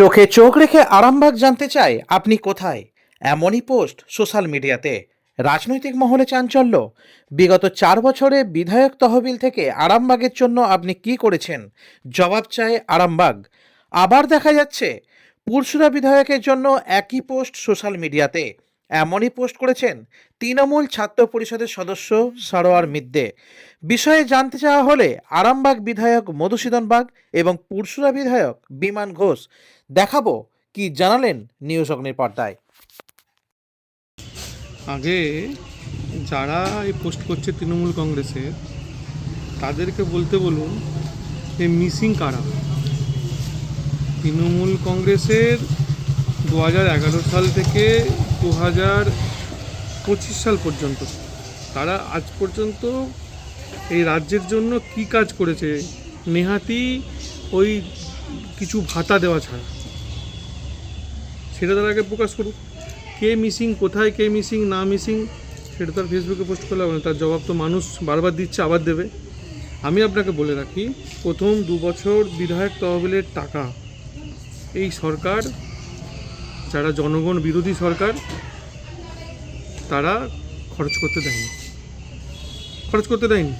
চোখে চোখ রেখে আরামবাগ জানতে চায় আপনি কোথায়? এমনই পোস্ট সোশ্যাল মিডিয়াতে। রাজনৈতিক মহলে চাঞ্চল্য। বিগত চার বছরে বিধায়ক তহবিল থেকে আরামবাগের জন্য আপনি কি করেছেন? জবাব চায় আরামবাগ। আবার দেখা যাচ্ছে, পুরসুরা বিধায়কের জন্য একই পোস্ট সোশ্যাল মিডিয়াতে। এমনই পোস্ট করেছেন তৃণমূল ছাত্র পরিষদের সদস্য সারোয়ার মিদ্দে। বিষয়ে জানতে চাওয়া হলে আরামবাগ বিধায়ক মধুসূদন বাগ এবং পুরসুরা বিধায়ক বিমান ঘোষ দেখাবো কি জানালেন নিউজ অগ্নির পর্দায়। আগে যারা এই পোস্ট করছে তৃণমূল কংগ্রেসের, তাদেরকে বলতে বলুন যে মিসিং কারা? তৃণমূল কংগ্রেসের দু হাজার এগারো সাল থেকে দু হাজার পঁচিশ সাল পর্যন্ত। তারা আজ পর্যন্ত এই রাজ্যের জন্য কি কাজ করেছে, নেহাতি ওই কিছু ভাতা দেওয়া ছাড়া। সেটা তারা আগে প্রকাশ করুক। কে মিসিং, কোথায় কে মিসিং, না মিসিং, সেটা তার ফেসবুকে পোস্ট করলে হবে না। তার জবাব তো মানুষ বারবার দিচ্ছে, আবার দেবে। আমি আপনাকে বলে রাখি, প্রথম দু বছর বিধায়ক তহবিলের টাকা এই সরকার যারা জনগণ বিরোধী সরকার, তারা খরচ করতে দেয়নি। খরচ করতে দেয়নি।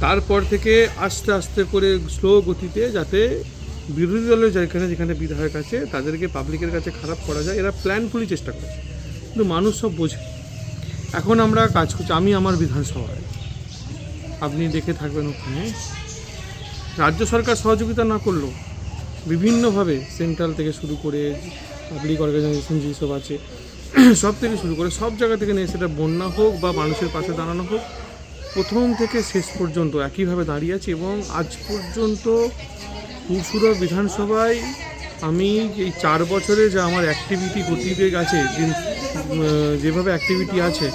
তারপর থেকে আস্তে আস্তে করে স্লো গতিতে যাতে বিরোধী দলের যেখানে যেখানে বিধায়ক আছে, তাদেরকে পাবলিকের কাছে খারাপ করা যায়, এরা প্ল্যানফুলি চেষ্টা করে কিন্তু মানুষ সব বোঝে। এখন আমরা কাজ করছি, আমি আমার বিধানসভায়। আপনি দেখে থাকবেন ওখানে। রাজ্য সরকার সহযোগিতা না করলেও বিভিন্নভাবে সেন্ট্রাল থেকে শুরু করে পাবলিক অর্গানাইজেশন যেসব আছে, সব থেকে শুরু করে সব জায়গা থেকে নিয়ে সেটা বন্যা হোক বা মানুষের পাশে দাঁড়ানো হোক, প্রথম থেকে শেষ পর্যন্ত একইভাবে দাঁড়িয়ে আছি এবং আজ পর্যন্ত পুরসুরা বিধানসভায় আমি এই চার বছরে যা আমার অ্যাক্টিভিটি গতিবেগ আছে যেভাবে অ্যাক্টিভিটি আছে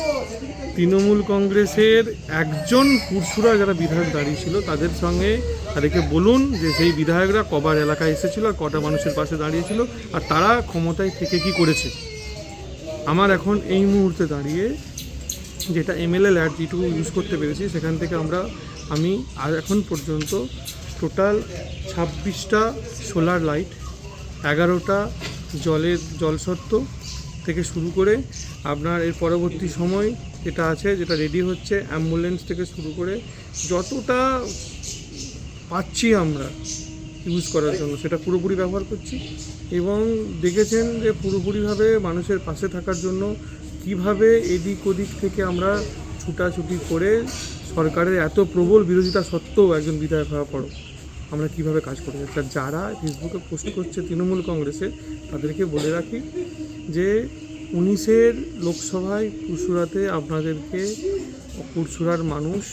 তৃণমূল কংগ্রেসের একজন পুরসুরা যারা বিধায়ক দাঁড়িয়েছিল তাদের সঙ্গে তাদেরকে বলুন যে সেই বিধায়করা কবার এলাকায় এসেছিল আর কটা মানুষের পাশে দাঁড়িয়েছিল আর তারা ক্ষমতায় থেকে কি করেছে? আমার এখন এই মুহূর্তে দাঁড়িয়ে যেটা এমএলএ ল্যাড যেটুকু ইউজ করতে পেরেছি, সেখান থেকে আমরা, আমি আর এখন পর্যন্ত টোটাল ছাব্বিশটা সোলার লাইট এগারোটা জলের জলসত্ত্ব থেকে শুরু করে আপনার এর পরবর্তী সময় যেটা আছে, যেটা রেডি হচ্ছে অ্যাম্বুলেন্স থেকে শুরু করে যতটা পাচ্ছি আমরা ইউজ করার জন্য, সেটা পুরোপুরি ব্যবহার করছি। এবং দেখেছেন যে পুরোপুরিভাবে মানুষের পাশে থাকার জন্য কীভাবে এদিক ওদিক থেকে আমরা ছুটাছুটি করে সরকারের এত প্রবল বিরোধিতা সত্ত্বেও একজন বিধায়ক হওয়ার পরও আমরা কীভাবে কাজ করে যারা ফেসবুকে পোস্ট করছে, তৃণমূল কংগ্রেসে, তাদেরকে বলে রাখি যে উনিশের লোকসভায় পুরসুরাতে আপনাদেরকে পুরসুরার মানুষ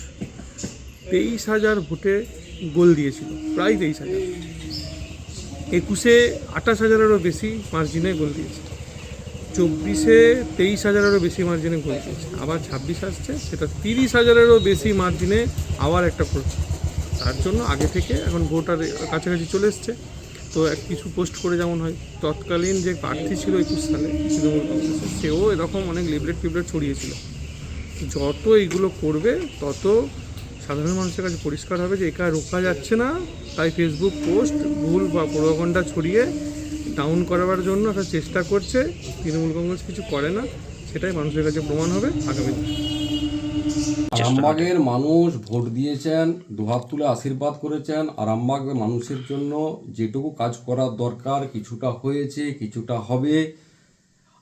তেইশ হাজার ভোটে গোল দিয়েছিল, প্রায় তেইশ হাজার। একুশে আঠাশ হাজারেরও বেশি মার্জিনে গোল দিয়েছে। চব্বিশে তেইশ হাজারেরও বেশি মার্জিনে গোল দিয়েছে। আবার ছাব্বিশ আসছে, সেটা তিরিশ হাজারেরও বেশি মার্জিনে আবার একটা তার জন্য আগে থেকে এখন ভোটার কাছাকাছি চলে এসছে। তো এক কিছু পোস্ট করে যেমন হয়, তৎকালীন যে প্রার্থী ছিল একুশ সালে তৃণমূল কংগ্রেসের, সেও এরকম অনেক লিবলেট ফিবলেট ছড়িয়েছিল। যত এইগুলো করবে, তত সাধারণ মানুষের কাছে পরিষ্কার হবে যে একা রোকা যাচ্ছে না। তাই ফেসবুক পোস্ট ভুল বা প্রভাগণ্ডা ছড়িয়ে ডাউন করাবার জন্য একটা চেষ্টা করছে। তৃণমূল কংগ্রেস কিছু করে না, সেটাই মানুষের কাছে প্রমাণ হবে আগামী আরামবাগের মানুষ ভোট দিয়েছেন, দুহাত তুলে আশীর্বাদ করেছেন। আরামবাগের মানুষের জন্য যেটুকু কাজ করার দরকার, কিছুটা হয়েছে, কিছুটা হবে।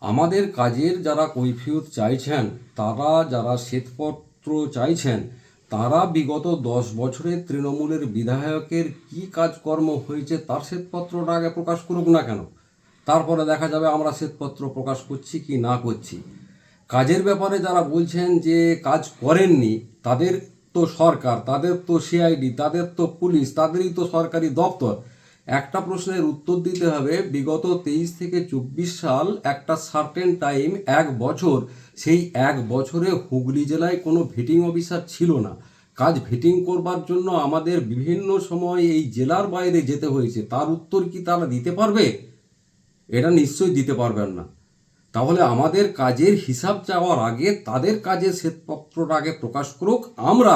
আমাদের কাজের যারা কৈফিয়ত চাইছেন, তারা যারা শ্বেতপত্র চাইছেন, তারা বিগত দশ বছরে তৃণমূলের বিধায়কের কি কাজকর্ম হয়েছে তার শ্বেতপত্রটা আগে প্রকাশ করুক না কেন? তারপরে দেখা যাবে আমরা শ্বেতপত্র প্রকাশ করছি কি না করছি। কাজের ব্যাপারে যারা বলছেন যে কাজ করেননি, তাদের তো সরকার, তাদের তো সিআইডি, তাদের তো পুলিশ, তাদেরই তো সরকারি দপ্তর। একটা প্রশ্নের উত্তর দিতে হবে, বিগত তেইশ থেকে চব্বিশ সাল একটা সার্টেন টাইম এক বছর, সেই এক বছরে হুগলি জেলায় কোনো ভেটিং অফিসার ছিল না। কাজ ভেটিং করবার জন্য আমাদের বিভিন্ন সময় এই জেলার বাইরে যেতে হয়েছে, তার উত্তর কি তারা দিতে পারবে? এটা নিশ্চয়ই দিতে পারবেন না। তাহলে আমাদের কাজের হিসাব চাওয়ার আগে তাদের কাজের শ্বেতপত্রটা আগে প্রকাশ করুক। আমরা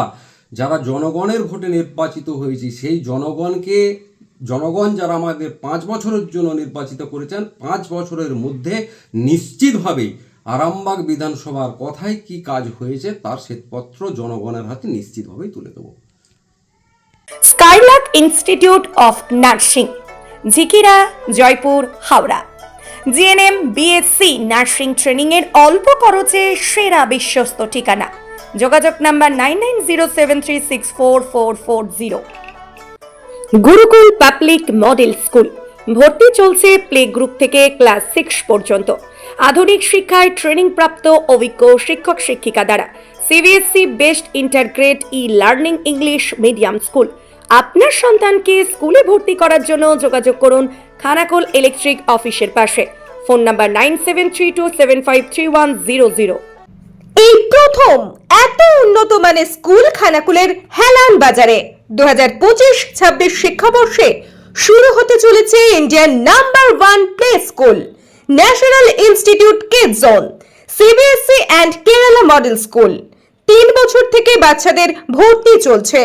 যারা জনগণের ভোটে নির্বাচিত হয়েছি, সেই জনগণকে, জনগণ যারা আমাদের পাঁচ বছরের জন্য নির্বাচিত করেছেন, পাঁচ বছরের মধ্যে নিশ্চিতভাবেই আরামবাগ বিধানসভার কথায় কি কাজ হয়েছে তার শ্বেতপত্র জনগণের হাতে নিশ্চিতভাবেই তুলে দেবো। Skylark institute of nursing Jhikira Jaipur, Howrah. GNM, BSc, nursing training এর অল্প খরচে সেরা বিশ্বস্ত ঠিকানা। যোগাযোগ number nine nine zero seven six four four four zero. Gurukul public model school. ভর্তি চলছে প্লে গ্রুপ থেকে ক্লাস সিক্স পর্যন্ত। আধুনিক শিক্ষায় ট্রেনিং প্রাপ্ত অভিজ্ঞ শিক্ষক শিক্ষিকা দ্বারা CBSE best integrated e learning English medium school. আপনার সন্তানকে স্কুলে ভর্তি করার জন্য যোগাযোগ করুন খানাকুল ইলেকট্রিক অফিসের পাশে। Phone number nine seven three two seven five three one zero zero. এই প্রথম এত উন্নত মানের স্কুল খানাকুলের হেলান বাজারে দু হাজার পঁচিশ ছাব্বিশ শিক্ষাবর্ষে শুরু হতে চলেছে Indian number one play school, national institute kid zone CBSE and Kerala model school. তিন বছর থেকে বাচ্চাদের ভর্তি চলছে।